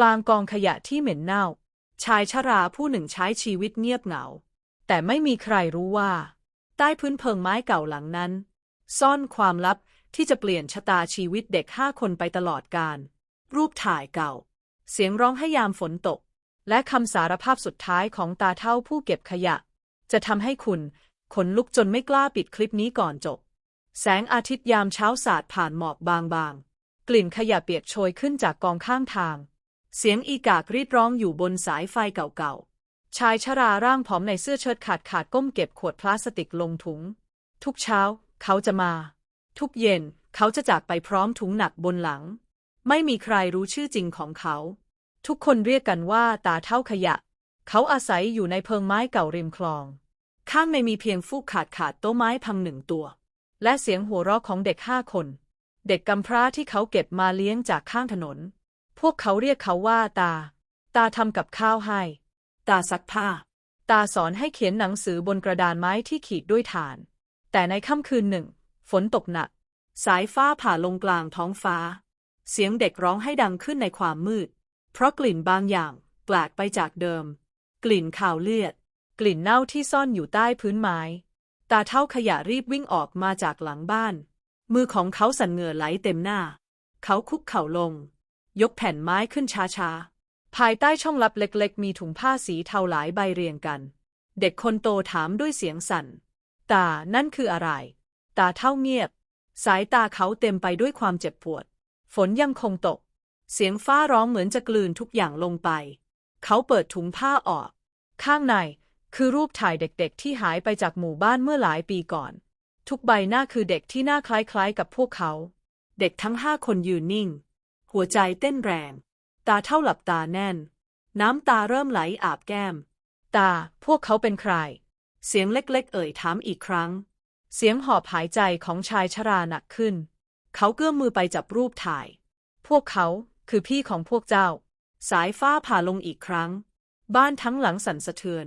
กลางกองขยะที่เหม็นเน่า ชายชราผู้หนึ่งใช้ชีวิตเงียบเหงา แต่ไม่มีใครรู้ว่า ใต้พื้นเพิงไม้เก่าหลังนั้น ซ่อนความลับที่จะเปลี่ยนชะตาชีวิตเด็กห้าคนไปตลอดกาลรูปถ่ายเก่า เสียงร้องให้ยามฝนตก และคำสารภาพสุดท้ายของตาเท่าผู้เก็บขยะ จะทำให้คุณขนลุกจนไม่กล้าปิดคลิปนี้ก่อนจบ แสงอาทิตย์ยามเช้าสาดผ่านหมอกบางๆ กลิ่นขยะเปียกโชยขึ้นจากกองข้างทาง เสียงอีกากรีดร้องอยู่บนสายไฟเก่าๆ ชายชราร่างผอมในเสื้อเชิ้ตขาดขาดก้มเก็บขวดพลาสติกลงถุง ทุกเช้า เขาจะมา ทุกเย็น เขาจะจากไปพร้อมถุงหนักบนหลัง ไม่มีใครรู้ชื่อจริงของเขา ทุกคนเรียกกันว่าตาเท่าขยะ เขาอาศัยอยู่ในเพิงไม้เก่าริมคลอง ข้างในมีเพียงฟูกขาดขาดโต๊ะไม้พังหนึ่งตัว และเสียงหัวเราะของเด็กห้าคน เด็กกำพร้าที่เขาเก็บมาเลี้ยงจากข้างถนน พวกเขาเรียกเขาว่าตา ตาทำกับข้าวให้ ตาซักผ้า ตาสอนให้เขียนหนังสือบนกระดานไม้ที่ขีดด้วยถ่าน แต่ในค่ำคืนหนึ่ง ฝนตกหนัก สายฟ้าผ่าลงกลางท้องฟ้า เสียงเด็กร้องให้ดังขึ้นในความมืด เพราะกลิ่นบางอย่างแปลกไปจากเดิม กลิ่นข่าวเลือด กลิ่นเน่าที่ซ่อนอยู่ใต้พื้นไม้ ตาเท่าขยะรีบวิ่งออกมาจากหลังบ้าน มือของเขาสั่นเหงื่อไหลเต็มหน้า เขาคุกเข่าลง ยกแผ่นไม้ขึ้นช้าๆ ภายใต้ช่องลับเล็กๆ มีถุงผ้าสีเทาหลายใบเรียงกัน เด็กคนโตถามด้วยเสียงสั่น ตา นั่นคืออะไร ตาเท่าเงียบ สายตาเขาเต็มไปด้วยความเจ็บปวด ฝนยังคงตก เสียงฟ้าร้องเหมือนจะกลืนทุกอย่างลงไป เขาเปิดถุงผ้าออก ข้างในคือรูปถ่ายเด็กๆ ที่หายไปจากหมู่บ้านเมื่อหลายปีก่อน ทุกใบหน้าคือเด็กที่หน้าคล้ายๆ กับพวกเขา เด็กทั้งห้าคนยืนนิ่ง หัวใจเต้นแรง ตาเท่าหลับตาแน่น น้ำตาเริ่มไหลอาบแก้ม ตา พวกเขาเป็นใคร เสียงเล็กๆ เอ่ยถามอีกครั้ง เสียงหอบหายใจของชายชราหนักขึ้น เขาเกื้อมมือไปจับรูปถ่าย พวกเขาคือพี่ของพวกเจ้า สายฟ้าผ่าลงอีกครั้ง บ้านทั้งหลังสั่นสะเทือน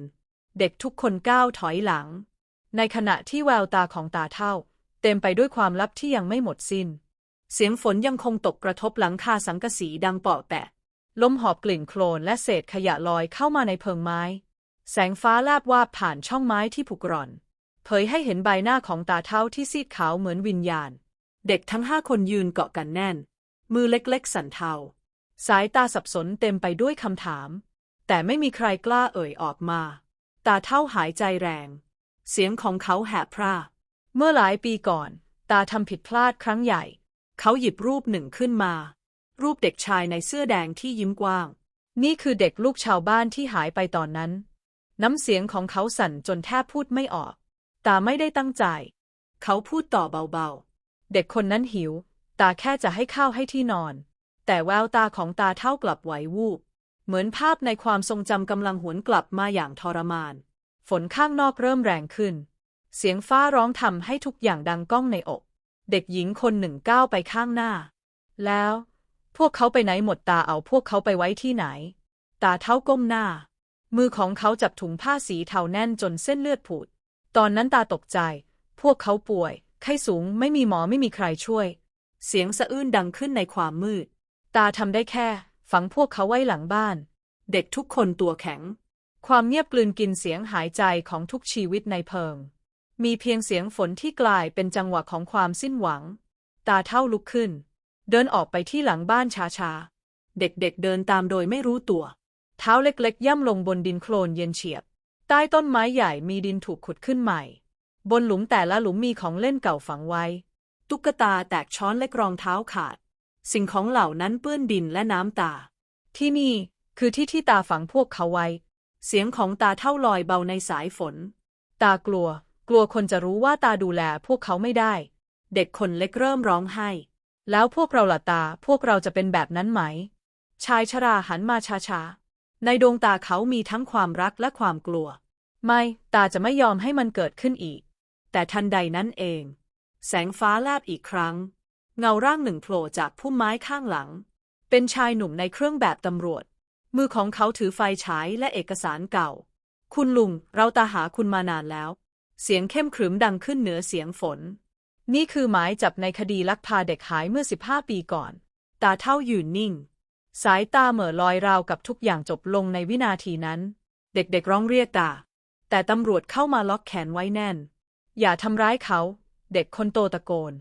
เด็กทุกคนก้าวถอยหลัง ในขณะที่แววตาของตาเท่า เต็มไปด้วยความลับที่ยังไม่หมดสิน้น เสียงฝนยังคงตกกระทบหลังคาสังกะสีดังเปาะแปะ ลมหอบกลิ่นโคลนและเศษขยะลอยเข้ามาในเพิงไม้ แสงฟ้าลาบวาบผ่านช่องไม้ที่ผุกร่อน เผยให้เห็นใบหน้าของตาเท่าที่ซีดขาวเหมือนวิญญาณ เด็กทั้งห้าคนยืนเกาะกันแน่น มือเล็กๆ สั่นเทา สายตาสับสนเต็มไปด้วยคำถาม แต่ไม่มีใครกล้าเอ่ยออกมา ตาเท่าหายใจแรง เสียงของเขาแหบพร่า เมื่อหลายปีก่อน ตาทำผิดพลาดครั้งใหญ่ เขาหยิบรูปหนึ่งขึ้นมา รูปเด็กชายในเสื้อแดงที่ยิ้มกว้าง นี่คือเด็กลูกชาวบ้านที่หายไปตอนนั้น น้ำเสียงของเขาสั่นจนแทบพูดไม่ออกตาไม่ได้ตั้งใจ เขาพูดต่อเบาๆ เด็กคนนั้นหิว ตาแค่จะให้ข้าวให้ที่นอน แต่แววตาของตาเท่ากลับไหววูบ เหมือนภาพในความทรงจำกำลังหวนกลับมาอย่างทรมาน ฝนข้างนอกเริ่มแรงขึ้น เสียงฟ้าร้องทำให้ทุกอย่างดังก้องในอก เด็กหญิงคนหนึ่งก้าวไปข้างหน้า แล้ว พวกเขาไปไหนหมดตาเอาพวกเขาไปไว้ที่ไหน ตาเท้าก้มหน้า มือของเขาจับถุงผ้าสีเทาแน่นจนเส้นเลือดผุด ตอนนั้นตาตกใจ พวกเขาป่วย ไข้สูงไม่มีหมอไม่มีใครช่วย เสียงสะอื้นดังขึ้นในความมืด ตาทำได้แค่ ฝังพวกเขาไว้หลังบ้าน เด็กทุกคนตัวแข็ง ความเงียบกลืนกินเสียงหายใจของทุกชีวิตในเพิง มีเพียงเสียงฝนที่กลายเป็นจังหวะของความสิ้นหวัง ตาเท่าลุกขึ้น เดินออกไปที่หลังบ้านช้าๆ เด็กๆเเดินตามโดยไม่รู้ตัว เท้าเล็กๆ ย่ำลงบนดินโคลนเย็นเฉียบ ใต้ต้นไม้ใหญ่มีดินถูกขุดขึ้นใหม่ บนหลุมแต่ละหลุมมีของเล่นเก่าฝังไว้ ตุ๊กตาแตกช้อนเล็กรองเท้าขาด สิ่งของเหล่านั้นเปื้อนดินและน้ำตา ที่นี่คือที่ที่ตาฝังพวกเขาไว้ เสียงของตาเท่าลอยเบาในสายฝน ตากลัว กลัวคนจะรู้ว่าตาดูแลพวกเขาไม่ได้ เด็กคนเล็กเริ่มร้องไห้ แล้วพวกเราล่ะตาพวกเราจะเป็นแบบนั้นไหม ชายชราหันมาช้าๆ ในดวงตาเขามีทั้งความรักและความกลัว ไม่ ตาจะไม่ยอมให้มันเกิดขึ้นอีก แต่ทันใดนั้นเอง แสงฟ้าแลบอีกครั้ง เงาร่างหนึ่งโผล่จากพุ่มไม้ข้างหลัง เป็นชายหนุ่มในเครื่องแบบตำรวจ มือของเขาถือไฟฉายและเอกสารเก่า คุณลุง เราตาหาคุณมานานแล้ว เสียงเข้มขรึมดังขึ้นเหนือเสียงฝน นี่คือหมายจับในคดีลักพาเด็กหายเมื่อ 15 ปีก่อน ตาเท่ายืนนิ่ง สายตาเหม่อลอยราวกับทุกอย่างจบลงในวินาทีนั้น เด็กๆร้องเรียกตา แต่ตำรวจเข้ามาล็อกแขนไว้แน่น อย่าทำร้ายเขา เด็กคนโตตะโกน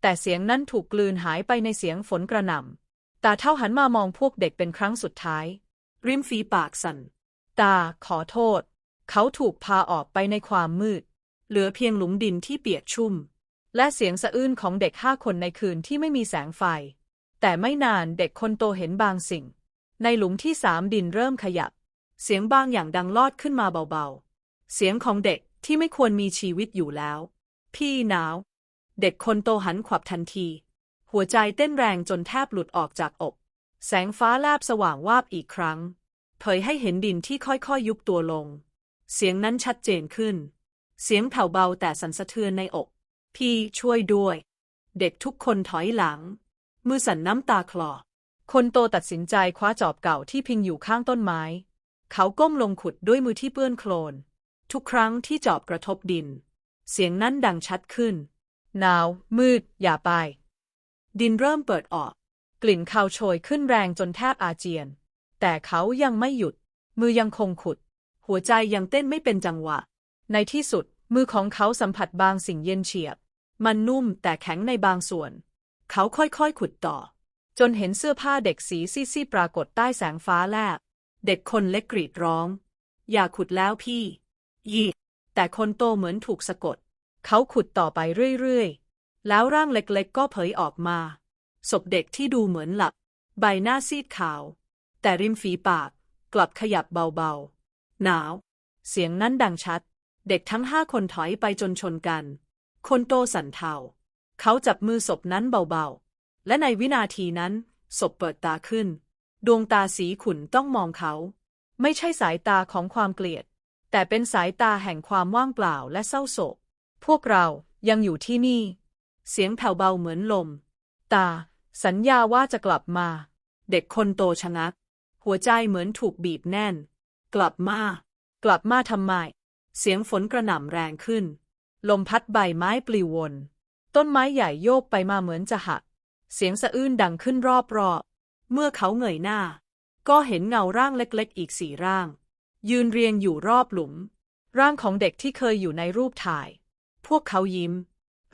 แต่เสียงนั้นถูกกลืนหายไปในเสียงฝนกระหน่ำตาเท่าหันมามองพวกเด็กเป็นครั้งสุดท้าย ริมฝีปากสั่น ตาขอโทษ เขาถูกพาออกไปในความมืด เหลือเพียงหลุมดินที่เปียกชุ่ม และเสียงสะอื้นของเด็กห้าคนในคืนที่ไม่มีแสงไฟ แต่ไม่นานเด็กคนโตเห็นบางสิ่ง ในหลุมที่สามดินเริ่มขยับ เสียงบางอย่างดังลอดขึ้นมาเบาๆ เสียงของเด็กที่ไม่ควรมีชีวิตอยู่แล้ว พี่หนาว เด็กคนโตหันขวับทันที หัวใจเต้นแรงจนแทบหลุดออกจากอก แสงฟ้าแลบสว่างวาบอีกครั้ง เผยให้เห็นดินที่ค่อยๆยุบตัวลง เสียงนั้นชัดเจนขึ้น เสียงแผ่วเบาแต่สั่นสะเทือนในอก พี่ช่วยด้วย เด็กทุกคนถอยหลัง มือสั่นน้ำตาคลอ คนโตตัดสินใจคว้าจอบเก่าที่พิงอยู่ข้างต้นไม้ เขาก้มลงขุดด้วยมือที่เปื้อนโคลน ทุกครั้งที่จอบกระทบดิน เสียงนั้นดังชัดขึ้นหนาว มืด อย่าไป ดินเริ่มเปิดออก กลิ่นคาวโชยขึ้นแรงจนแทบอาเจียน แต่เขายังไม่หยุด มือยังคงขุด หัวใจยังเต้นไม่เป็นจังหวะ ในที่สุด มือของเขาสัมผัสบางสิ่งเย็นเฉียบ มันนุ่มแต่แข็งในบางส่วน เขาค่อยๆขุดต่อ จนเห็นเสื้อผ้าเด็กสีซีดๆปรากฏใต้แสงฟ้าแลบ เด็กคนเล็กกรีดร้อง อย่าขุดแล้วพี่ ยีแต่คนโตเหมือนถูกสะกด เขาขุดต่อไปเรื่อยๆ แล้วร่างเล็กๆ ก็เผยออกมา ศพเด็กที่ดูเหมือนหลับ ใบหน้าซีดขาว แต่ริมฝีปากกลับขยับเบาๆ หนาว เสียงนั้นดังชัด เด็กทั้งห้าคนถอยไปจนชนกัน คนโตสันเทา เขาจับมือศพนั้นเบาๆ และในวินาทีนั้น ศพเปิดตาขึ้น ดวงตาสีขุ่นต้องมองเขา ไม่ใช่สายตาของความเกลียด แต่เป็นสายตาแห่งความว่างเปล่าและเศร้าโศก พวกเรายังอยู่ที่นี่ เสียงแผ่วเบาเหมือนลม ตา สัญญาว่าจะกลับมา เด็กคนโตชะงัก หัวใจเหมือนถูกบีบแน่น กลับมา กลับมาทำไม เสียงฝนกระหน่ำแรงขึ้น ลมพัดใบไม้ปลิววน ต้นไม้ใหญ่โยกไปมาเหมือนจะหัก เสียงสะอื้นดังขึ้นรอบๆ เมื่อเขาเงยหน้า ก็เห็นเงาร่างเล็กๆ อีกสี่ร่าง ยืนเรียงอยู่รอบหลุม ร่างของเด็กที่เคยอยู่ในรูปถ่าย พวกเขายิ้ม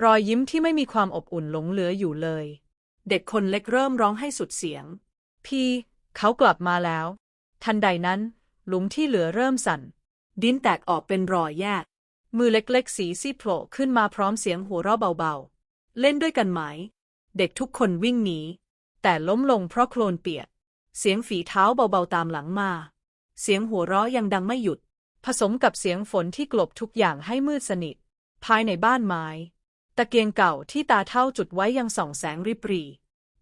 รอยยิ้มที่ไม่มีความอบอุ่นหลงเหลืออยู่เลย เด็กคนเล็กเริ่มร้องให้สุดเสียง พี่ เขากลับมาแล้ว ทันใดนั้น หลุมที่เหลือเริ่มสั่น ดินแตกออกเป็นรอยแยก มือเล็กๆ สีซีโผล่ขึ้นมาพร้อมเสียงหัวเราะเบาๆ เล่นด้วยกันไหม เด็กทุกคนวิ่งหนี แต่ล้มลงเพราะโคลนเปียก เสียงฝีเท้าเบาๆตามหลังมา เสียงหัวเราะยังดังไม่หยุด ผสมกับเสียงฝนที่กลบทุกอย่างให้มืดสนิท ภายในบ้านไม้ ตะเกียงเก่าที่ตาเท่าจุดไว้ยังส่องแสงริบหรี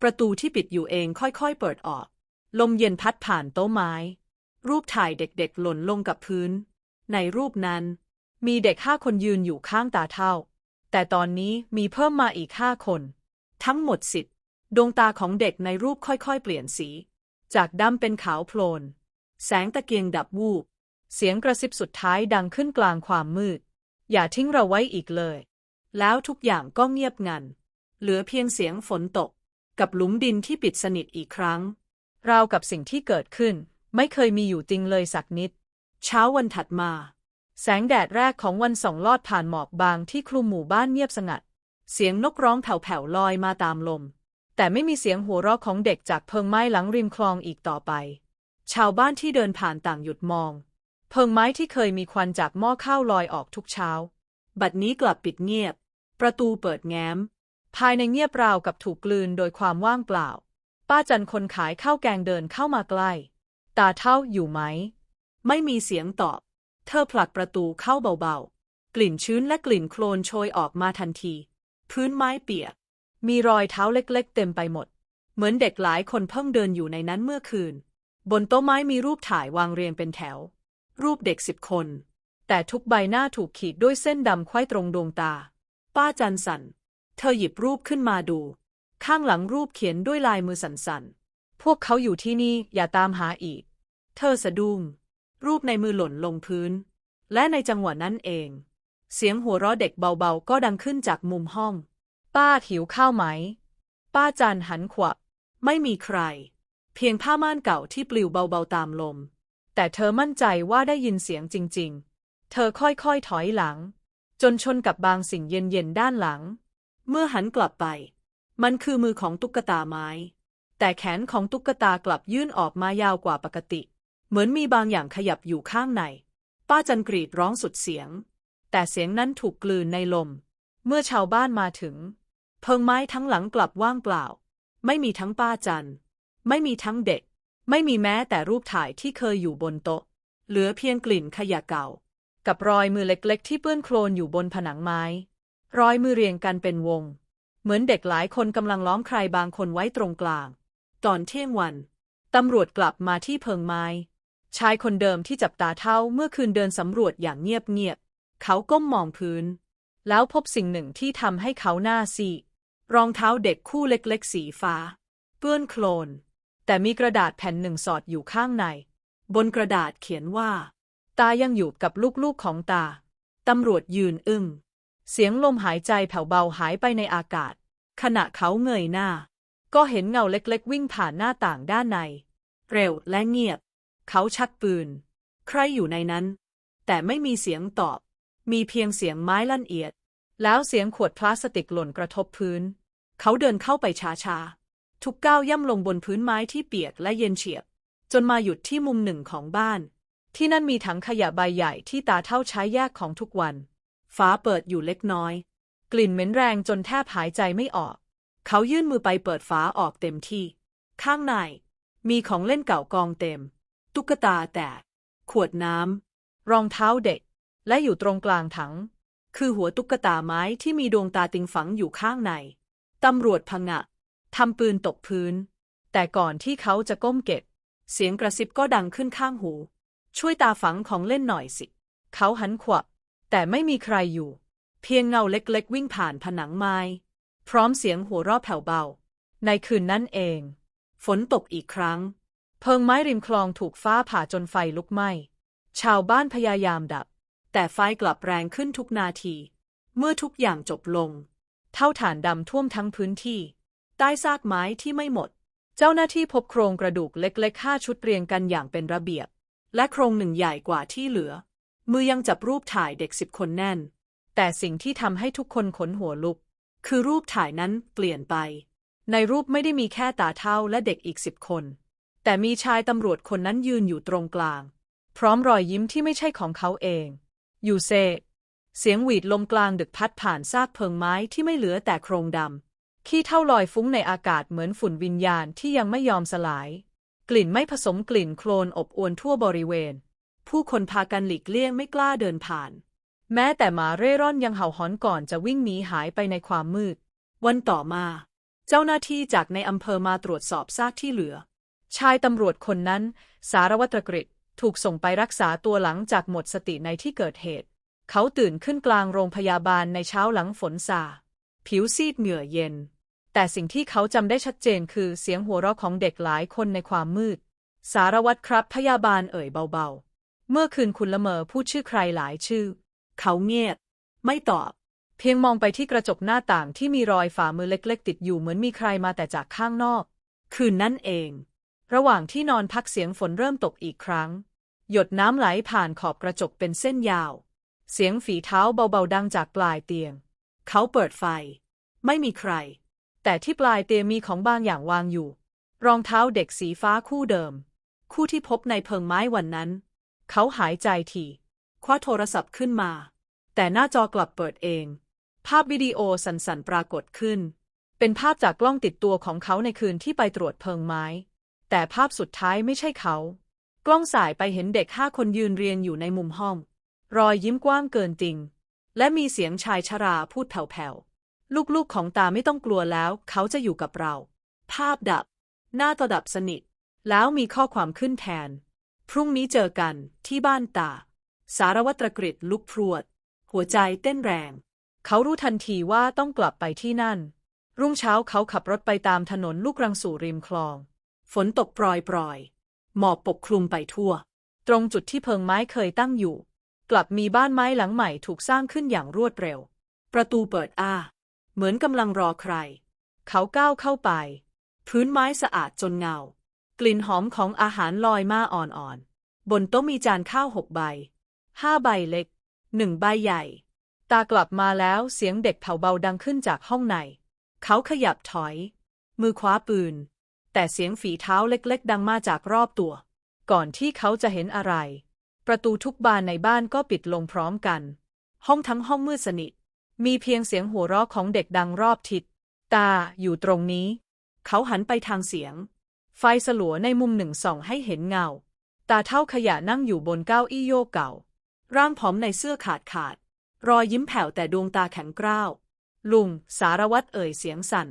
ประตูที่ปิดอยู่เองค่อยๆเปิดออก ลมเย็นพัดผ่านโต๊ะไม้ รูปถ่ายเด็กๆหล่นลงกับพื้น ในรูปนั้น มีเด็กห้าคนยืนอยู่ข้างตาเท่า แต่ตอนนี้มีเพิ่มมาอีกห้าคน ทั้งหมดสิทธดวงตาของเด็กในรูปค่อยๆ เปลี่ยนสี จากดำเป็นขาวโพลน แสงตะเกียงดับวูบ เสียงกระซิบสุดท้ายดังขึ้นกลางความมืด อย่าทิ้งเราไว้อีกเลย แล้วทุกอย่างก็เงียบงัน เหลือเพียงเสียงฝนตก กับหลุมดินที่ปิดสนิทอีกครั้ง ราวกับสิ่งที่เกิดขึ้น ไม่เคยมีอยู่จริงเลยสักนิด เช้าวันถัดมา แสงแดดแรกของวันส่องลอดผ่านหมอกบางที่คลุมหมู่บ้านเงียบสงัด เสียงนกร้องแผ่วๆลอยมาตามลม แต่ไม่มีเสียงหัวเราะของเด็กจากเพิงไม้หลังริมคลองอีกต่อไป ชาวบ้านที่เดินผ่านต่างหยุดมอง เพิงไม้ที่เคยมีควันจากหม้อข้าวลอยออกทุกเช้า บัดนี้กลับปิดเงียบ ประตูเปิดแง้ม ภายในเงียบราวกับถูกกลืนโดยความว่างเปล่า ป้าจันคนขายข้าวแกงเดินเข้ามาใกล้ ตาเท่าอยู่ไหม ไม่มีเสียงตอบ เธอผลักประตูเข้าเบาๆ กลิ่นชื้นและกลิ่นโคลนโชยออกมาทันที พื้นไม้เปียก มีรอยเท้าเล็กๆ เต็มไปหมด เหมือนเด็กหลายคนเพิ่งเดินอยู่ในนั้นเมื่อคืน บนโต๊ะไม้มีรูปถ่ายวางเรียงเป็นแถว รูปเด็กสิบคน แต่ทุกใบหน้าถูกขีดด้วยเส้นดำไขว้ตรงดวงตา ป้าจันสัน เธอหยิบรูปขึ้นมาดู ข้างหลังรูปเขียนด้วยลายมือสั่นๆพวกเขาอยู่ที่นี่อย่าตามหาอีก เธอสะดุ้ง รูปในมือหล่นลงพื้น และในจังหวะนั้นเอง เสียงหัวเราะเด็กเบาๆ ก็ดังขึ้นจากมุมห้อง ป้าหิวข้าวไหม ป้าจันหันขวับไม่มีใคร เพียงผ้าม่านเก่าที่ปลิวเบาๆตามลม แต่เธอมั่นใจว่าได้ยินเสียงจริง ๆ เธอค่อยๆถอยหลัง จนชนกับบางสิ่งเย็นๆด้านหลัง เมื่อหันกลับไป มันคือมือของตุ๊กตาไม้ แต่แขนของตุ๊กตากลับยื่นออกมายาวกว่าปกติ เหมือนมีบางอย่างขยับอยู่ข้างใน ป้าจันกรีดร้องสุดเสียง แต่เสียงนั้นถูกกลืนในลม เมื่อชาวบ้านมาถึง เพิงไม้ทั้งหลังกลับว่างเปล่า ไม่มีทั้งป้าจัน ไม่มีทั้งเด็ก ไม่มีแม้แต่รูปถ่ายที่เคยอยู่บนโต๊ะ เหลือเพียงกลิ่นขยะเก่า กับรอยมือเล็กๆ ที่เปื้อนโคลนอยู่บนผนังไม้ รอยมือเรียงกันเป็นวง เหมือนเด็กหลายคนกำลังล้อมใครบางคนไว้ตรงกลาง ตอนเที่ยงวันตำรวจกลับมาที่เพิงไม้ ชายคนเดิมที่จับตาเท่าเมื่อคืนเดินสำรวจอย่างเงียบๆ เขาก้มมองพื้น แล้วพบสิ่งหนึ่งที่ทำให้เขาหน้าซีรองเท้าเด็กคู่เล็กๆ สีฟ้า เปื้อนโคลน แต่มีกระดาษแผ่นหนึ่งสอดอยู่ข้างใน บนกระดาษเขียนว่า ตายังอยู่กับลูกๆของตา ตำรวจยืนอึ้ง เสียงลมหายใจแผ่วเบาหายไปในอากาศ ขณะเขาเงยหน้า ก็เห็นเงาเล็กๆ วิ่งผ่านหน้าต่างด้านใน เร็วและเงียบ เขาชักปืน ใครอยู่ในนั้น แต่ไม่มีเสียงตอบ มีเพียงเสียงไม้ลั่นเอียด แล้วเสียงขวดพลาสติกหล่นกระทบพื้น เขาเดินเข้าไปช้าๆ ทุกก้าวย่ำลงบนพื้นไม้ที่เปียกและเย็นเฉียบ จนมาหยุดที่มุมหนึ่งของบ้าน ที่นั่นมีถังขยะใบใหญ่ที่ตาเท่าใช้แยกของทุกวันฝาเปิดอยู่เล็กน้อย กลิ่นเหม็นแรงจนแทบหายใจไม่ออก เขายื่นมือไปเปิดฝาออกเต็มที่ ข้างในมีของเล่นเก่ากองเต็ม ตุ๊กตาแตก ขวดน้ำ รองเท้าเด็ก และอยู่ตรงกลางถัง คือหัวตุ๊กตาไม้ที่มีดวงตาติงฝังอยู่ข้างใน ตำรวจพงะทำปืนตกพื้น แต่ก่อนที่เขาจะก้มเก็บ เสียงกระซิบก็ดังขึ้นข้างหู ช่วยตาฝังของเล่นหน่อยสิ เขาหันขวับ แต่ไม่มีใครอยู่ เพียงเงาเล็กๆ วิ่งผ่านผนังไม้ พร้อมเสียงหัวเราะแผ่วเบา ในคืนนั้นเอง ฝนตกอีกครั้ง เพิงไม้ริมคลองถูกฟ้าผ่าจนไฟลุกไหม้ ชาวบ้านพยายามดับ แต่ไฟกลับแรงขึ้นทุกนาที เมื่อทุกอย่างจบลง เท่าฐานดำท่วมทั้งพื้นที่ ใต้ซากไม้ที่ไม่หมด เจ้าหน้าที่พบโครงกระดูกเล็กๆห้าชุดเรียงกันอย่างเป็นระเบียบ และโครงหนึ่งใหญ่กว่าที่เหลือ มือยังจับรูปถ่ายเด็กสิบคนแน่น แต่สิ่งที่ทำให้ทุกคนขนหัวลุก คือรูปถ่ายนั้นเปลี่ยนไป ในรูปไม่ได้มีแค่ตาเท่าและเด็กอีกสิบคน แต่มีชายตำรวจคนนั้นยืนอยู่ตรงกลาง พร้อมรอยยิ้มที่ไม่ใช่ของเขาเอง อยู่เซ เสียงหวีดลมกลางดึกพัดผ่านซากเพิงไม้ที่ไม่เหลือแต่โครงดำ ขี้เท่าลอยฟุ้งในอากาศเหมือนฝุ่นวิญญาณที่ยังไม่ยอมสลาย กลิ่นไม่ผสมกลิ่นโคลนอบอวนทั่วบริเวณ ผู้คนพากันหลีกเลี่ยงไม่กล้าเดินผ่าน แม้แต่หมาเร่ร่อนยังเห่าหอนก่อนจะวิ่งหนีหายไปในความมืด วันต่อมา เจ้าหน้าที่จากในอำเภอมาตรวจสอบซากที่เหลือ ชายตำรวจคนนั้น สารวัตรกฤษถูกส่งไปรักษาตัวหลังจากหมดสติในที่เกิดเหตุ เขาตื่นขึ้นกลางโรงพยาบาลในเช้าหลังฝนซาผิวซีดเหงื่อเย็น แต่สิ่งที่เขาจำได้ชัดเจนคือเสียงหัวเราะของเด็กหลายคนในความมืด สารวัตรครับพยาบาลเอ่ยเบาๆ เมื่อคืนคุณละเมอพูดชื่อใครหลายชื่อ เขาเงียบ ไม่ตอบ เพียงมองไปที่กระจกหน้าต่างที่มีรอยฝ่ามือเล็ก ๆ ติดอยู่เหมือนมีใครมาแต่จากข้างนอก คืนนั่นเอง ระหว่างที่นอนพักเสียงฝนเริ่มตกอีกครั้ง หยดน้ำไหลผ่านขอบกระจกเป็นเส้นยาว เสียงฝีเท้าเบาๆดังจากปลายเตียง เขาเปิดไฟ ไม่มีใคร แต่ที่ปลายเตียงมีของบางอย่างวางอยู่ รองเท้าเด็กสีฟ้าคู่เดิม คู่ที่พบในเพิงไม้วันนั้น เขาหายใจทีคว้าโทรศัพท์ขึ้นมา แต่หน้าจอกลับเปิดเอง ภาพวิดีโอสั่นๆปรากฏขึ้น เป็นภาพจากกล้องติดตัวของเขาในคืนที่ไปตรวจเพิงไม้ แต่ภาพสุดท้ายไม่ใช่เขา กล้องสายไปเห็นเด็กห้าคนยืนเรียงอยู่ในมุมห้อง รอยยิ้มกว้างเกินจริง และมีเสียงชายชราพูดแผ่วๆ ลูกๆของตาไม่ต้องกลัวแล้ว เขาจะอยู่กับเรา ภาพดับ หน้าตาดับสนิท แล้วมีข้อความขึ้นแทน พรุ่งนี้เจอกันที่บ้านตา สารวัตรกฤษลุกพรวด หัวใจเต้นแรง เขารู้ทันทีว่าต้องกลับไปที่นั่น รุ่งเช้าเขาขับรถไปตามถนนลูกรังสู่ริมคลอง ฝนตกปรอยๆ หมอกปกคลุมไปทั่ว ตรงจุดที่เพิงไม้เคยตั้งอยู่ กลับมีบ้านไม้หลังใหม่ถูกสร้างขึ้นอย่างรวดเร็ว ประตูเปิดอ้า เหมือนกำลังรอใคร เขาก้าวเข้าไป พื้นไม้สะอาดจนเงา กลิ่นหอมของอาหารลอยมาอ่อนๆ บนโต๊ะมีจานข้าวหกใบ ห้าใบเล็ก หนึ่งใบใหญ่ ตากลับมาแล้วเสียงเด็กเผาเบาดังขึ้นจากห้องใน เขาขยับถอย มือคว้าปืน แต่เสียงฝีเท้าเล็กๆ ดังมาจากรอบตัว ก่อนที่เขาจะเห็นอะไร ประตูทุกบานในบ้านก็ปิดลงพร้อมกัน ห้องทั้งห้องมืดสนิท มีเพียงเสียงหัวเราะของเด็กดังรอบทิศ ตาอยู่ตรงนี้ เขาหันไปทางเสียง ไฟสลัวในมุมหนึ่งส่องให้เห็นเงา ตาเท่าขยะนั่งอยู่บนเก้าอี้โยกเก่า ร่างผอมในเสื้อขาดขาด รอยยิ้มแผ่วแต่ดวงตาแข็งกร้าว ลุงสารวัตรเอ่ยเสียงสั่น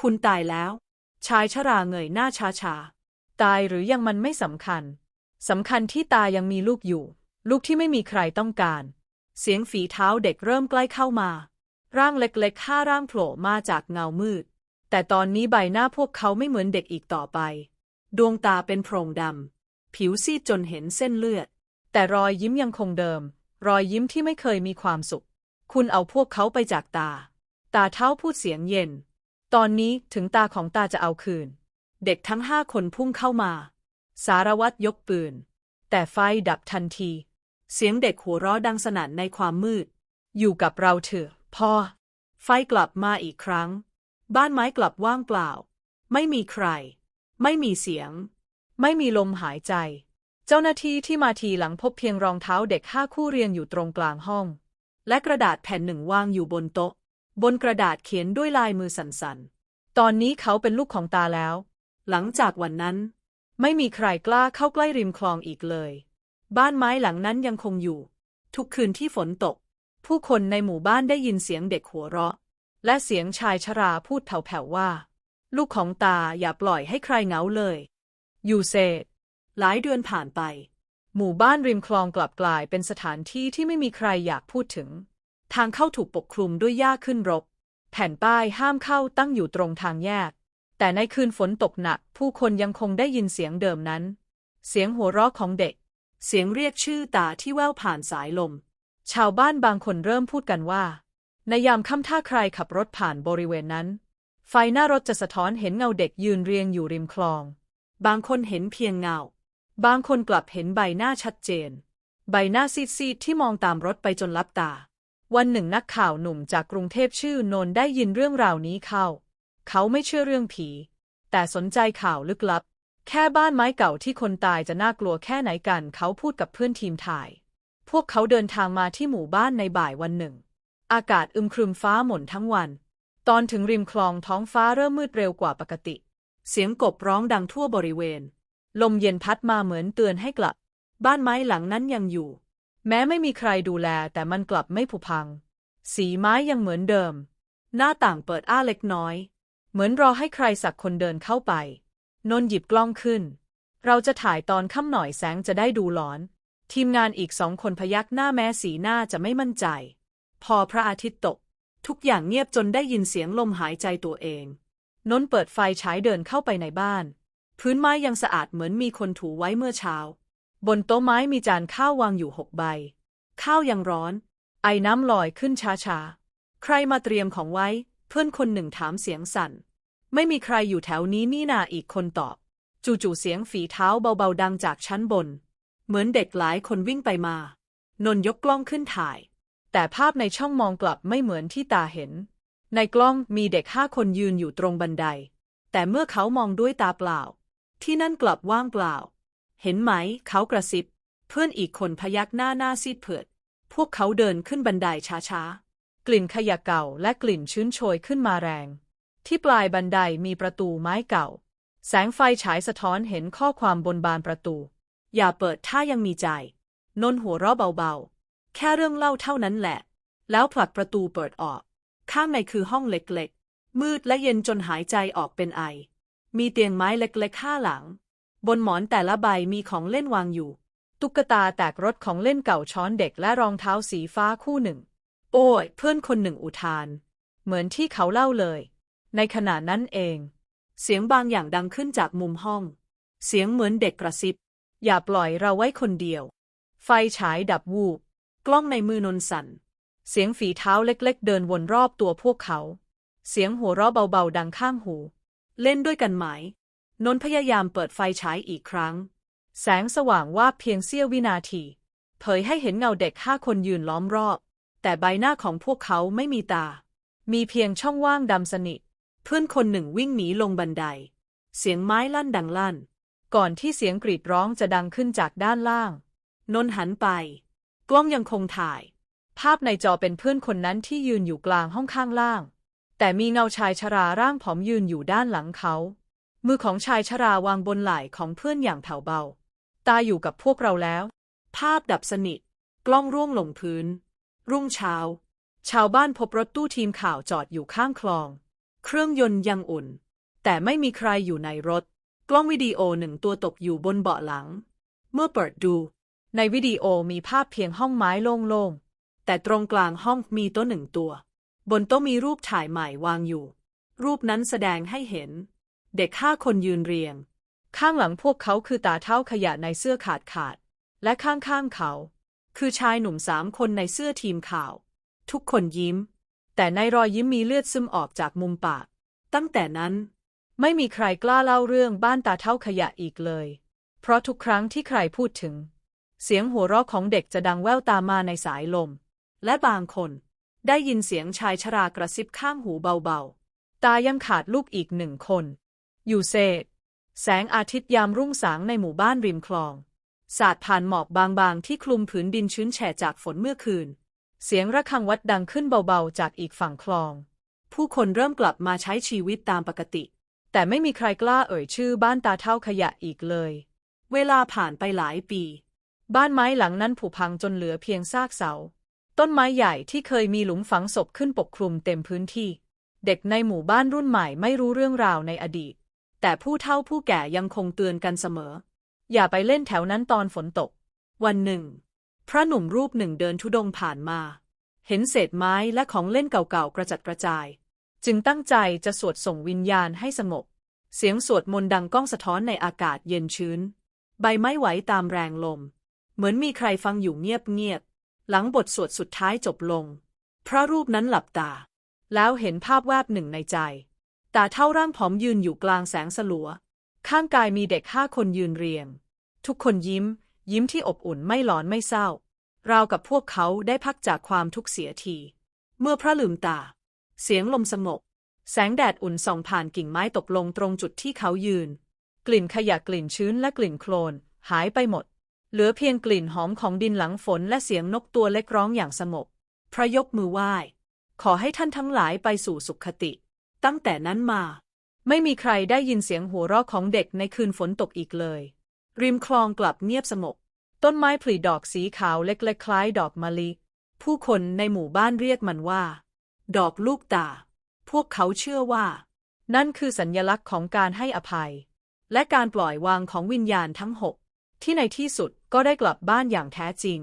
คุณตายแล้ว ชายชราเงยหน้าชาชาตายหรือยังมันไม่สำคัญสำคัญที่ตายังมีลูกอยู่ ลูกที่ไม่มีใครต้องการ เสียงฝีเท้าเด็กเริ่มใกล้เข้ามา ร่างเล็กๆห้าร่างโผล่มาจากเงามืด แต่ตอนนี้ใบหน้าพวกเขาไม่เหมือนเด็กอีกต่อไป ดวงตาเป็นโพรงดำผิวซีดจนเห็นเส้นเลือด แต่รอยยิ้มยังคงเดิม รอยยิ้มที่ไม่เคยมีความสุข คุณเอาพวกเขาไปจากตา ตาเท้าพูดเสียงเย็น ตอนนี้ถึงตาของตาจะเอาคืน เด็กทั้งห้าคนพุ่งเข้ามา สารวัตรยกปืน แต่ไฟดับทันที เสียงเด็กหัวเราะดังสนั่นในความมืด อยู่กับเราเถอะพ่อ ไฟกลับมาอีกครั้ง บ้านไม้กลับว่างเปล่า ไม่มีใคร ไม่มีเสียง ไม่มีลมหายใจ เจ้าหน้าที่ที่มาทีหลังพบเพียงรองเท้าเด็กห้าคู่เรียงอยู่ตรงกลางห้อง และกระดาษแผ่นหนึ่งวางอยู่บนโต๊ะ บนกระดาษเขียนด้วยลายมือสันส่นๆ ตอนนี้เขาเป็นลูกของตาแล้ว หลังจากวันนั้น ไม่มีใครกล้าเข้าใกล้ริมคลองอีกเลย บ้านไม้หลังนั้นยังคงอยู่ ทุกคืนที่ฝนตก ผู้คนในหมู่บ้านได้ยินเสียงเด็กหัวเราะ และเสียงชายชราพูดแผ่วๆว่า ลูกของตาอย่าปล่อยให้ใครเหงาเลย อยู่เศษ หลายเดือนผ่านไป หมู่บ้านริมคลองกลับกลายเป็นสถานที่ที่ไม่มีใครอยากพูดถึง ทางเข้าถูกปกคลุมด้วยหญ้าขึ้นรก แผ่นป้ายห้ามเข้าตั้งอยู่ตรงทางแยก แต่ในคืนฝนตกหนัก ผู้คนยังคงได้ยินเสียงเดิมนั้น เสียงหัวเราะของเด็ก เสียงเรียกชื่อตาที่แว่วผ่านสายลม ชาวบ้านบางคนเริ่มพูดกันว่า ในยามค่ำถ้าใครขับรถผ่านบริเวณนั้น ไฟหน้ารถจะสะท้อนเห็นเงาเด็กยืนเรียงอยู่ริมคลอง บางคนเห็นเพียงเงา บางคนกลับเห็นใบหน้าชัดเจน ใบหน้าซีดๆที่มองตามรถไปจนลับตา วันหนึ่งนักข่าวหนุ่มจากกรุงเทพชื่อนนได้ยินเรื่องราวนี้เข้า เขาไม่เชื่อเรื่องผี แต่สนใจข่าวลึกลับ แค่บ้านไม้เก่าที่คนตายจะน่ากลัวแค่ไหนกัน เขาพูดกับเพื่อนทีมถ่าย พวกเขาเดินทางมาที่หมู่บ้านในบ่ายวันหนึ่ง อากาศอึมครึมฟ้าหม่นทั้งวัน ตอนถึงริมคลองท้องฟ้าเริ่มมืดเร็วกว่าปกติ เสียงกบร้องดังทั่วบริเวณ ลมเย็นพัดมาเหมือนเตือนให้กลับ บ้านไม้หลังนั้นยังอยู่ แม้ไม่มีใครดูแลแต่มันกลับไม่ผุพัง สีไม้ยังเหมือนเดิม หน้าต่างเปิดอ้าเล็กน้อย เหมือนรอให้ใครสักคนเดินเข้าไป นนท์หยิบกล้องขึ้น เราจะถ่ายตอนค่ำหน่อยแสงจะได้ดูหลอน ทีมงานอีกสองคนพยักหน้าแม้สีหน้าจะไม่มั่นใจ พอพระอาทิตย์ตก ทุกอย่างเงียบจนได้ยินเสียงลมหายใจตัวเอง นนท์เปิดไฟฉายเดินเข้าไปในบ้าน พื้นไม้ยังสะอาดเหมือนมีคนถูไว้เมื่อเช้า บนโต๊ะไม้มีจานข้าววางอยู่หกใบ ข้าวยังร้อน ไอน้ำลอยขึ้นช้าๆ ใครมาเตรียมของไว้ เพื่อนคนหนึ่งถามเสียงสั่น ไม่มีใครอยู่แถวนี้นี่นาอีกคนตอบ จู่ๆเสียงฝีเท้าเบาๆดังจากชั้นบน เหมือนเด็กหลายคนวิ่งไปมา นน์ยกกล้องขึ้นถ่าย แต่ภาพในช่องมองกลับไม่เหมือนที่ตาเห็น ในกล้องมีเด็กห้าคนยืนอยู่ตรงบันได แต่เมื่อเขามองด้วยตาเปล่า ที่นั่นกลับว่างเปล่า เห็นไหม เขากระซิบ เพื่อนอีกคนพยักหน้าหน้าซีดเผือด พวกเขาเดินขึ้นบันไดช้าๆ กลิ่นขยะเก่าและกลิ่นชื้นโชยขึ้นมาแรง ที่ปลายบันไดมีประตูไม้เก่า แสงไฟฉายสะท้อนเห็นข้อความบนบานประตู อย่าเปิดถ้ายังมีใจ นนท์หัวเราะเบาๆ แค่เรื่องเล่าเท่านั้นแหละ แล้วผลักประตูเปิดออก ข้างในคือห้องเล็กๆ มืดและเย็นจนหายใจออกเป็นไอ มีเตียงไม้เล็กๆห้าหลัง บนหมอนแต่ละใบมีของเล่นวางอยู่ ตุ๊กตาแตกรถของเล่นเก่าช้อนเด็กและรองเท้าสีฟ้าคู่หนึ่ง โอ้ย เพื่อนคนหนึ่งอุทาน เหมือนที่เขาเล่าเลย ในขณะนั้นเอง เสียงบางอย่างดังขึ้นจากมุมห้อง เสียงเหมือนเด็กกระซิบ อย่าปล่อยเราไว้คนเดียว ไฟฉายดับวูบ กล้องในมือนนสัน เสียงฝีเท้าเล็ก ๆ เดินวนรอบตัวพวกเขา เสียงหัวเราะเบาๆดังข้างหู เล่นด้วยกันไหม นนพยายามเปิดไฟฉายอีกครั้ง แสงสว่างว่าบเพียงเสี้ยววินาที เผยให้เห็นเงาเด็กห้าคนยืนล้อมรอบ แต่ใบหน้าของพวกเขาไม่มีตา มีเพียงช่องว่างดำสนิท เพื่อนคนหนึ่งวิ่งหนีลงบันได เสียงไม้ลั่นดังลั่น ก่อนที่เสียงกรีดร้องจะดังขึ้นจากด้านล่าง นนหันไป กล้องยังคงถ่าย ภาพในจอเป็นเพื่อนคนนั้นที่ยืนอยู่กลางห้องข้างล่าง แต่มีเงาชายชราร่างผอมยืนอยู่ด้านหลังเขา มือของชายชราวางบนไหล่ของเพื่อนอย่างแผ่วเบา ตาอยู่กับพวกเราแล้ว ภาพดับสนิท กล้องร่วงลงพื้น รุ่งเช้า ชาวบ้านพบรถตู้ทีมข่าวจอดอยู่ข้างคลอง เครื่องยนต์ยังอุ่น แต่ไม่มีใครอยู่ในรถ กล้องวิดีโอหนึ่งตัวตกอยู่บนเบาะหลัง เมื่อเปิดดู ในวิดีโอมีภาพเพียงห้องไม้โล่งๆ แต่ตรงกลางห้องมีโต๊ะหนึ่งตัว บนโต๊ะมีรูปถ่ายใหม่วางอยู่ รูปนั้นแสดงให้เห็น เด็กห้าคนยืนเรียง ข้างหลังพวกเขาคือตาเท่าขยะในเสื้อขาดขาด และข้างๆเขา คือชายหนุ่มสามคนในเสื้อทีมข่าว ทุกคนยิ้ม แต่ในรอยยิ้มมีเลือดซึมออกจากมุมปาก ตั้งแต่นั้น ไม่มีใครกล้าเล่าเรื่องบ้านตาเท่าขยะอีกเลย เพราะทุกครั้งที่ใครพูดถึง เสียงหัวเราะของเด็กจะดังแว่วตามมาในสายลม และบางคน ได้ยินเสียงชายชรากระซิบข้างหูเบาๆ ตายังขาดลูกอีกหนึ่งคน อยู่เศษ แสงอาทิตย์ยามรุ่งสางในหมู่บ้านริมคลอง สาดผ่านหมอกบางๆ ที่คลุมผืนดินชื้นแฉะจากฝนเมื่อคืน เสียงระฆังวัดดังขึ้นเบาๆ จากอีกฝั่งคลอง ผู้คนเริ่มกลับมาใช้ชีวิตตามปกติ แต่ไม่มีใครกล้าเอ่ยชื่อบ้านตาเท่าขยะอีกเลย เวลาผ่านไปหลายปี บ้านไม้หลังนั้นผุพังจนเหลือเพียงซากเสา ต้นไม้ใหญ่ที่เคยมีหลุมฝังศพขึ้นปกคลุมเต็มพื้นที่เด็กในหมู่บ้านรุ่นใหม่ไม่รู้เรื่องราวในอดีต แต่ผู้เฒ่าผู้แก่ยังคงเตือนกันเสมอ อย่าไปเล่นแถวนั้นตอนฝนตก วันหนึ่ง พระหนุ่มรูปหนึ่งเดินทุดงผ่านมา เห็นเศษไม้และของเล่นเก่าๆกระจัดกระจาย จึงตั้งใจจะสวดส่งวิญญาณให้สงบ เสียงสวดมนต์ดังก้องสะท้อนในอากาศเย็นชื้น ใบไม้ไหวตามแรงลม เหมือนมีใครฟังอยู่เงียบๆหลังบทสวดสุดท้ายจบลง พระรูปนั้นหลับตา แล้วเห็นภาพแวบหนึ่งในใจ ตาเท่าร่างผอมยืนอยู่กลางแสงสลัว ข้างกายมีเด็กห้าคนยืนเรียง ทุกคนยิ้ม ยิ้มที่อบอุ่นไม่หลอนไม่เศร้า ราวกับพวกเขาได้พักจากความทุกข์เสียที เมื่อพระลืมตา เสียงลมสงบแสงแดดอุ่นส่องผ่านกิ่งไม้ตกลงตรงจุดที่เขายืน กลิ่นขยะกลิ่นชื้นและกลิ่นโคลน หายไปหมด เหลือเพียงกลิ่นหอมของดินหลังฝนและเสียงนกตัวเล็กร้องอย่างสงบพระยกมือไหว้ ขอให้ท่านทั้งหลายไปสู่สุขคติ ตั้งแต่นั้นมา ไม่มีใครได้ยินเสียงหัวเราะของเด็กในคืนฝนตกอีกเลย ริมคลองกลับเงียบสงบต้นไม้ผลิดอกสีขาวเล็กๆคล้ายดอกมะลิ ผู้คนในหมู่บ้านเรียกมันว่า ดอกลูกตา พวกเขาเชื่อว่า นั่นคือสัญญลักษณ์ของการให้อภัย และการปล่อยวางของวิญญาณทั้งหกที่ในที่สุดก็ได้กลับบ้านอย่างแท้จริง